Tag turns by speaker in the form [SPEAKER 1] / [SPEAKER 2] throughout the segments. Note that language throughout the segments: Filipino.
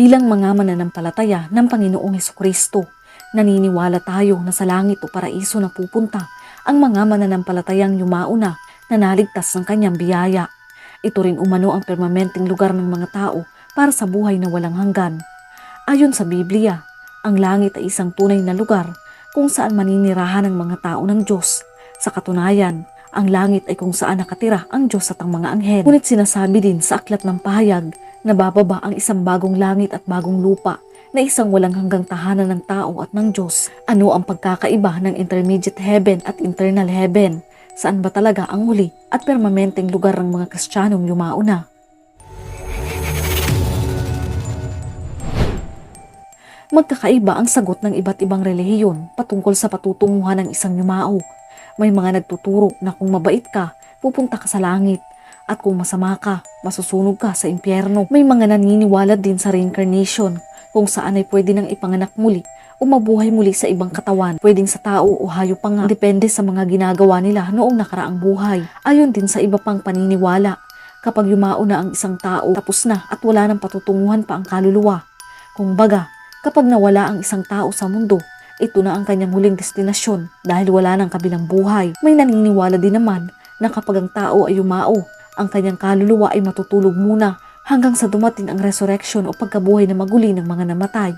[SPEAKER 1] Bilang mga mananampalataya ng Panginoong Heso Kristo, naniniwala tayo na sa langit o paraiso na pupunta ang mga mananampalatayang yumauna na naligtas ng kanyang biyaya. Ito rin umano ang permanenteng lugar ng mga tao para sa buhay na walang hanggan. Ayon sa Biblia, ang langit ay isang tunay na lugar kung saan maninirahan ang mga tao ng Diyos. Sa katunayan, ang langit ay kung saan nakatira ang Diyos at ang mga anghel. Ngunit sinasabi din sa aklat ng pahayag na bababa ang isang bagong langit at bagong lupa na isang walang hanggang tahanan ng tao at ng Diyos. Ano ang pagkakaiba ng intermediate heaven at eternal heaven? Saan ba talaga ang huli at permanenteng lugar ng mga Kristiyanong yumauna? Magkakaiba ang sagot ng iba't ibang relihiyon patungkol sa patutunguhan ng isang yumao. May mga nagtuturo na kung mabait ka, pupunta ka sa langit. At kung masama ka, masusunog ka sa impyerno. May mga naniniwala din sa reincarnation kung saan ay pwede nang ipanganak muli o mabuhay muli sa ibang katawan. Pwedeng sa tao o hayop pa nga. Depende sa mga ginagawa nila noong nakaraang buhay. Ayon din sa iba pang paniniwala. Kapag yumao na ang isang tao, tapos na at wala nang patutunguhan pa ang kaluluwa. Kung baga, kapag nawala ang isang tao sa mundo, ito na ang kanyang huling destinasyon dahil wala nang kabilang buhay. May naniniwala din naman na kapag ang tao ay yumao, ang kanyang kaluluwa ay matutulog muna hanggang sa dumating ang resurrection o pagkabuhay na maguli ng mga namatay.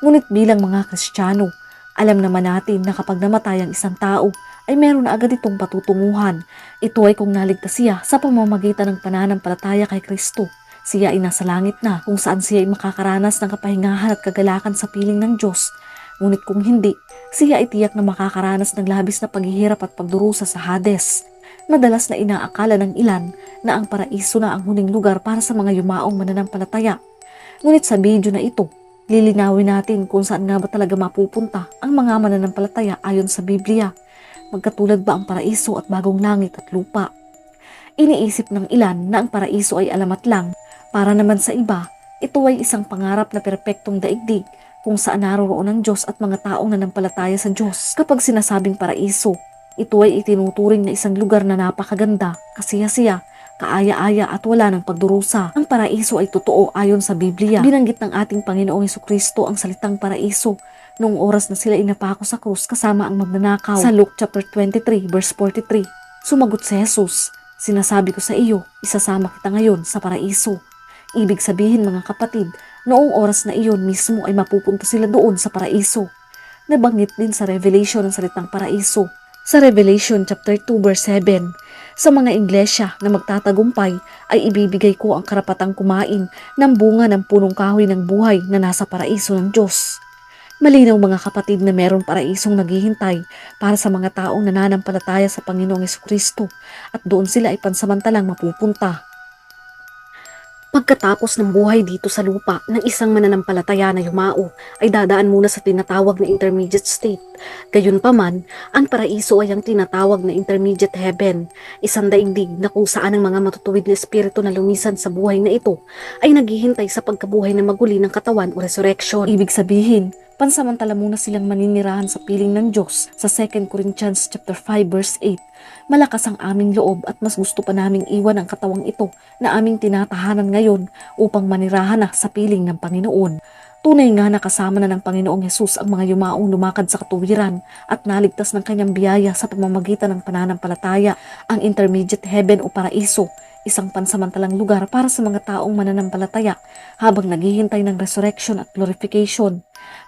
[SPEAKER 1] Ngunit bilang mga Kristiyano, alam naman natin na kapag namatay ang isang tao, ay meron na agad itong patutunguhan. Ito ay kung naligtas siya sa pamamagitan ng pananampalataya kay Kristo. Siya ay nasa langit na kung saan siya ay makakaranas ng kapahingahan at kagalakan sa piling ng Diyos. Ngunit kung hindi, siya ay tiyak na makakaranas ng labis na paghihirap at pagdurusa sa Hades. Madalas na inaakala ng ilan na ang paraiso na ang huling lugar para sa mga yumaong mananampalataya. Ngunit sa video na ito, lilinawin natin kung saan nga ba talaga mapupunta ang mga mananampalataya ayon sa Biblia. Magkatulad ba ang paraiso at bagong langit at lupa? Iniisip ng ilan na ang paraiso ay alamat lang, para naman sa iba, ito ay isang pangarap na perpektong daigdig kung saan naroroon ang Diyos at mga taong nanampalataya sa Diyos. Kapag sinasabing paraiso, ito ay itinuturing na isang lugar na napakaganda, kasiyasiya, kaaya-aya at wala ng pagdurusa. Ang paraiso ay totoo ayon sa Biblia. Binanggit ng ating Panginoong Yeso Kristo ang salitang paraiso noong oras na sila inapako sa krus kasama ang magnanakaw. Sa Luke chapter 23 verse 43, sumagot si Jesus, Sinasabi ko sa iyo, isasama kita ngayon sa paraiso. Ibig sabihin mga kapatid, noong oras na iyon mismo ay mapupunta sila doon sa paraiso. Nabanggit din sa Revelation ang salitang paraiso. Sa Revelation chapter 2 verse 7, sa mga iglesia na magtatagumpay ay ibibigay ko ang karapatang kumain ng bunga ng punong kahoy ng buhay na nasa paraiso ng Diyos. Malinaw mga kapatid na meron paraisong naghihintay para sa mga taong nananampalataya sa Panginoong Kristo at doon sila ay pansamantalang mapupunta. Pagkatapos ng buhay dito sa lupa ng isang mananampalataya na yumao ay dadaan muna sa tinatawag na intermediate state. Gayunpaman, ang paraiso ay ang tinatawag na intermediate heaven, isang daigdig na kung saan ang mga matutuwid na espiritu na lumisan sa buhay na ito ay naghihintay sa pagkabuhay na maguli ng katawan o resurrection. Ibig sabihin, pansamantala muna silang maninirahan sa piling ng Diyos sa 2 Corinthians chapter 5 verse 8 malakas ang aming loob at mas gusto pa naming iwan ang katawang ito na aming tinatahanan ngayon upang manirahan na sa piling ng Panginoon. Tunay nga na kasama na ng Panginoong Yesus ang mga yumaong lumakad sa katuwiran at naligtas ng kanyang biyaya sa pamamagitan ng pananampalataya, ang intermediate heaven o paraiso, isang pansamantalang lugar para sa mga taong mananampalataya habang naghihintay ng resurrection at glorification.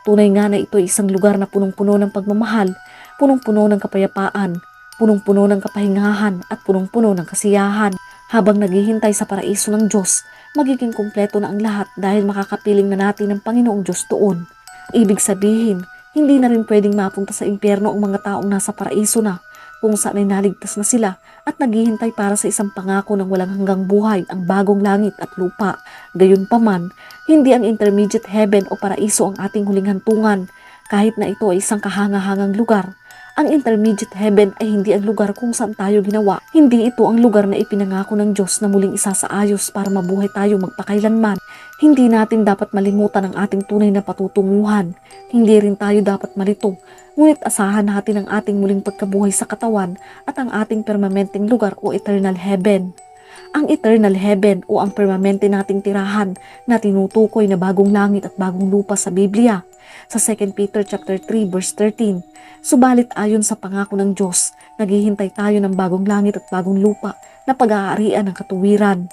[SPEAKER 1] Tunay nga na ito ay isang lugar na punong-puno ng pagmamahal, punong-puno ng kapayapaan, punong-puno ng kapahingahan at punong-puno ng kasiyahan. Habang naghihintay sa paraiso ng Diyos, magiging kumpleto na ang lahat dahil makakapiling na natin ng Panginoong Diyos doon. Ibig sabihin, hindi na rin pwedeng mapunta sa impyerno ang mga taong nasa paraiso na kung saan ay naligtas na sila at naghihintay para sa isang pangako ng walang hanggang buhay ang bagong langit at lupa. Gayunpaman, hindi ang intermediate heaven o paraiso ang ating huling hantungan kahit na ito ay isang kahangahangang lugar ang intermediate heaven ay hindi ang lugar kung saan tayo ginawa. Hindi ito ang lugar na ipinangako ng Diyos na muling isasaayos para mabuhay tayo magpakailanman. Hindi natin dapat malimutan ang ating tunay na patutunguhan. Hindi rin tayo dapat malito. Ngunit asahan natin ang ating muling pagkabuhay sa katawan at ang ating permanenteng lugar o eternal heaven. Ang eternal heaven o ang permanente nating tirahan na tinutukoy na bagong langit at bagong lupa sa Biblia sa 2 Peter chapter 3 verse 13. Subalit ayon sa pangako ng Diyos, naghihintay tayo ng bagong langit at bagong lupa na pag-aarian ng katuwiran.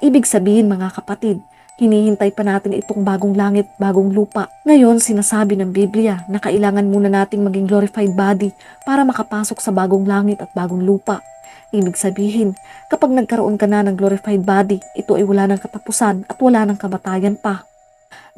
[SPEAKER 1] Ibig sabihin mga kapatid, hinihintay pa natin itong bagong langit, bagong lupa. Ngayon, sinasabi ng Biblia na kailangan muna nating maging glorified body para makapasok sa bagong langit at bagong lupa. Ibig sabihin, kapag nagkaroon ka na ng glorified body, ito ay wala ng katapusan at wala ng kamatayan pa.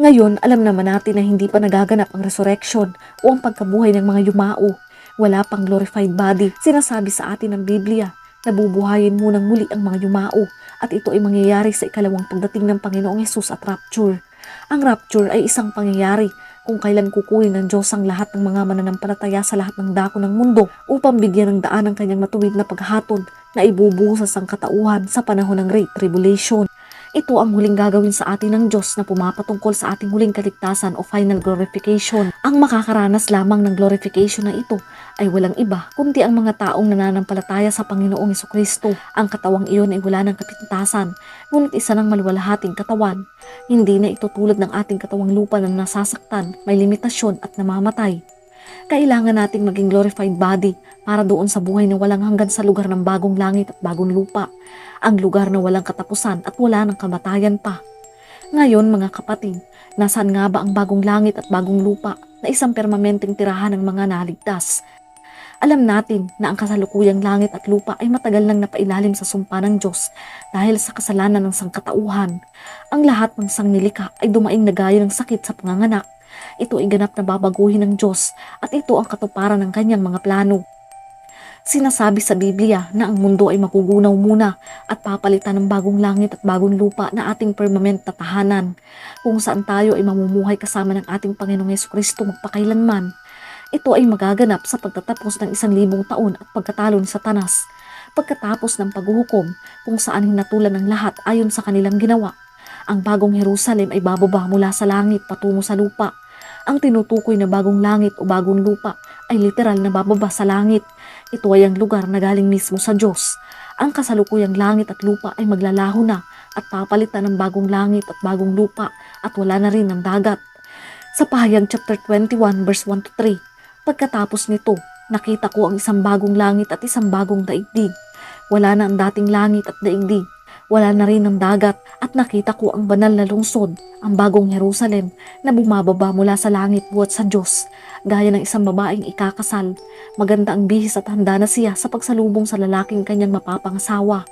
[SPEAKER 1] Ngayon, alam naman natin na hindi pa nagaganap ang resurrection o ang pagkabuhay ng mga yumao. Wala pang glorified body. Sinasabi sa atin ng Biblia na bubuhayin munang muli ang mga yumao at ito ay mangyayari sa ikalawang pagdating ng Panginoong Yesus at rapture. Ang rapture ay isang pangyayari kung kailan kukunin ng Diyos ang lahat ng mga mananampalataya sa lahat ng dako ng mundo upang bigyan ng daan ang kanyang matuwid na paghatod na ibubuhos sa sangkatauhan sa panahon ng Great Tribulation. Ito ang huling gagawin sa atin ng Diyos na pumapatungkol sa ating huling kaligtasan o final glorification. Ang makakaranas lamang ng glorification na ito ay walang iba kundi ang mga taong nananampalataya sa Panginoong Kristo. Ang katawang iyon ay wala ng kapintasan, ngunit isa ng maluwalhating katawan. Hindi na ito tulad ng ating katawang lupa na nasasaktan, may limitasyon at namamatay. Kailangan nating maging glorified body para doon sa buhay na walang hanggan sa lugar ng bagong langit at bagong lupa. Ang lugar na walang katapusan at wala ng kamatayan pa. Ngayon mga kapatid, nasaan nga ba ang bagong langit at bagong lupa na isang permanenteng tirahan ng mga naligtas? Alam natin na ang kasalukuyang langit at lupa ay matagal nang napailalim sa sumpa ng Diyos dahil sa kasalanan ng sangkatauhan. Ang lahat ng sangnilika ay dumaing na gaya ng sakit sa panganganak. Ito ay ganap na babaguhin ng Diyos at ito ang katuparan ng kanyang mga plano. Sinasabi sa Biblia na ang mundo ay magugunaw muna at papalitan ng bagong langit at bagong lupa na ating permanent na tahanan kung saan tayo ay mamumuhay kasama ng ating Panginoong Yesu Kristo magpakailanman. Ito ay magaganap sa pagtatapos ng isang libong taon at pagkatalo ni Satanas. Pagkatapos ng paghuhukom kung saan hinatulan ng lahat ayon sa kanilang ginawa. Ang bagong Jerusalem ay bababa mula sa langit patungo sa lupa. Ang tinutukoy na bagong langit o bagong lupa ay literal na bababa sa langit. Ito ay ang lugar na galing mismo sa Diyos. Ang kasalukuyang langit at lupa ay maglalaho na at papalitan ng bagong langit at bagong lupa at wala na rin ng dagat. Sa pahayag chapter 21 verse 1 to 3, pagkatapos nito, nakita ko ang isang bagong langit at isang bagong daigdig. Wala na ang dating langit at daigdig. Wala na rin ang dagat at nakita ko ang banal na lungsod, ang bagong Jerusalem na bumababa mula sa langit buhat sa Diyos, gaya ng isang babaeng ikakasal. Maganda ang bihis at handa na siya sa pagsalubong sa lalaking kanyang mapapangasawa.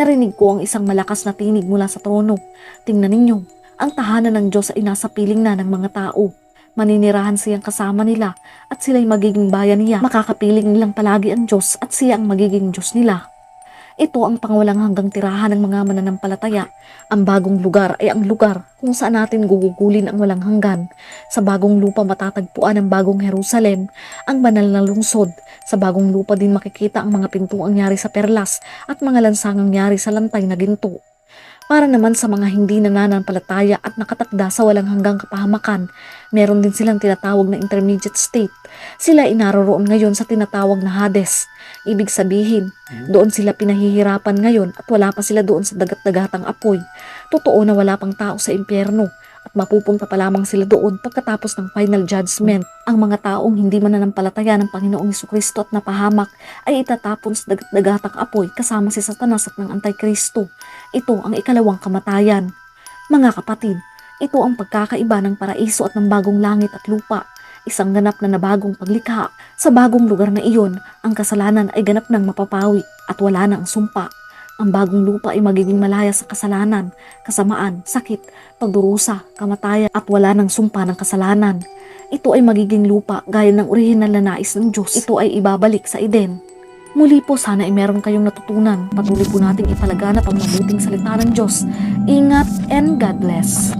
[SPEAKER 1] Narinig ko ang isang malakas na tinig mula sa trono. Tingnan ninyo, ang tahanan ng Diyos ay nasa piling na ng mga tao. Maninirahan siyang kasama nila at sila'y magiging bayan niya. Makakapiling nilang palagi ang Diyos at siya ang magiging Diyos nila. Ito ang pangwalang hanggang tirahan ng mga mananampalataya. Ang bagong lugar ay ang lugar kung saan natin gugugulin ang walang hanggan. Sa bagong lupa matatagpuan ang bagong Jerusalem, ang banal na lungsod. Sa bagong lupa din makikita ang mga pintuang nyari sa perlas at mga lansangang nyari sa lantay na ginto. Para naman sa mga hindi nananampalataya at nakatakda sa walang hanggang kapahamakan, meron din silang tinatawag na intermediate state. Sila inaroroon ngayon sa tinatawag na Hades. Ibig sabihin, doon sila pinahihirapan ngayon at wala pa sila doon sa dagat-dagatang apoy. Totoo na wala pang tao sa impyerno at mapupunta pa lamang sila doon pagkatapos ng final judgment. Ang mga taong hindi mananampalataya ng Panginoong Kristo at napahamak ay itatapon sa dagat-dagatang apoy kasama si Satanas at ng Antikristo. Ito ang ikalawang kamatayan. Mga kapatid, ito ang pagkakaiba ng paraiso at ng bagong langit at lupa. Isang ganap na nabagong paglikha. Sa bagong lugar na iyon, ang kasalanan ay ganap ng mapapawi at wala na ang sumpa. Ang bagong lupa ay magiging malaya sa kasalanan, kasamaan, sakit, pagdurusa, kamatayan at wala ng sumpa ng kasalanan. Ito ay magiging lupa gaya ng orihinal na nais ng Diyos. Ito ay ibabalik sa Eden. Muli po sana ay meron kayong natutunan. Patuloy po nating ipalaganap ang mabuting salita ng Diyos. Ingat and God bless.